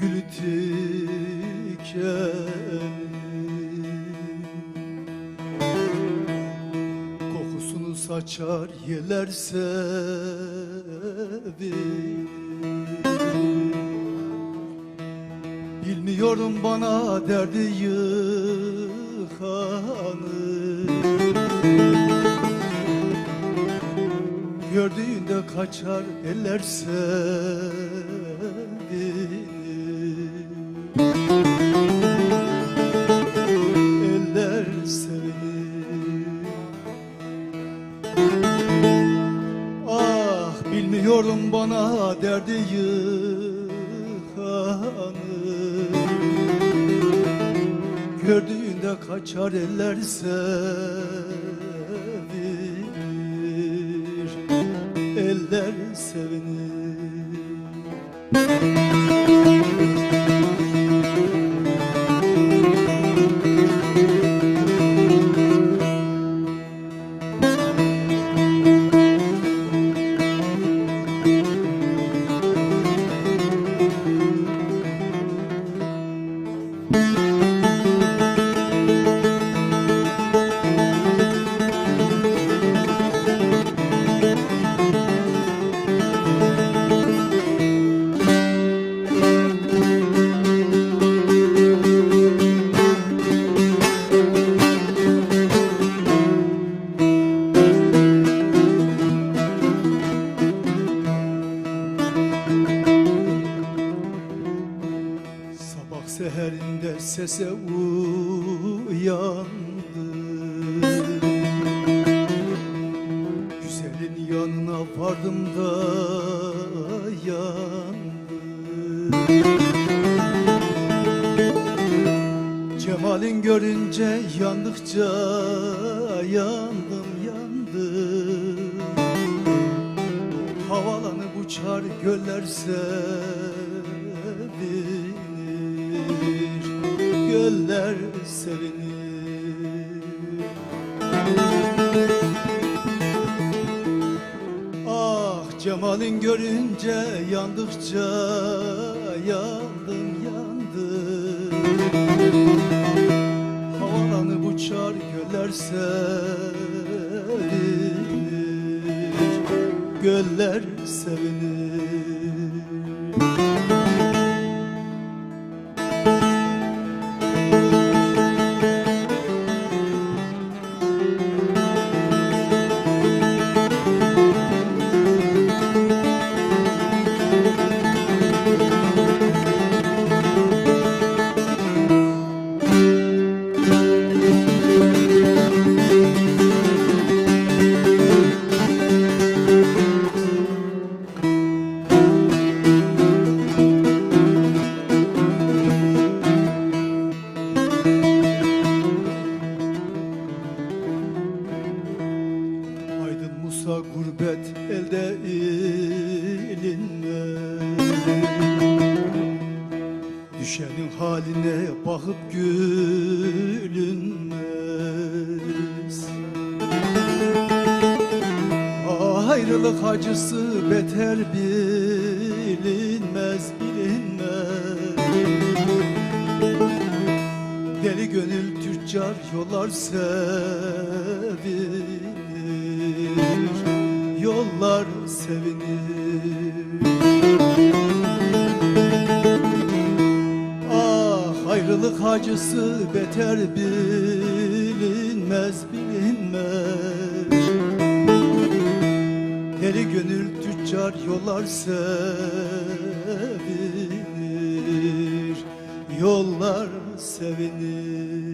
gülü tikenli Kokusunu saçar yeler sevin Bilmiyorum bana derdi yıkanı Gördüğünde kaçar eller sevini derdi yıkanı Gördüğünde kaçar eller sevinir. Eller sevinir Sabah seherinde sese uyandı. Güzelin yanına vardım da yandı. Cemalin görünce yandıkça yandım yandım. Havalanıp uçar göller sevinir Göller sevinir. Ah Cemal'in görünce yandıkça yandım yandım. Havalanıp uçar göller sevinir Göller sevinir haline bakıp gülünmez. Ayrılık acısı beter bilinmez bilinmez. Deli gönül tüccar yollar sevinir Yollar sevinir ayrılık acısı beter bilinmez bilinmez. Deli gönül tüccar yollar sevinir Yollar sevinir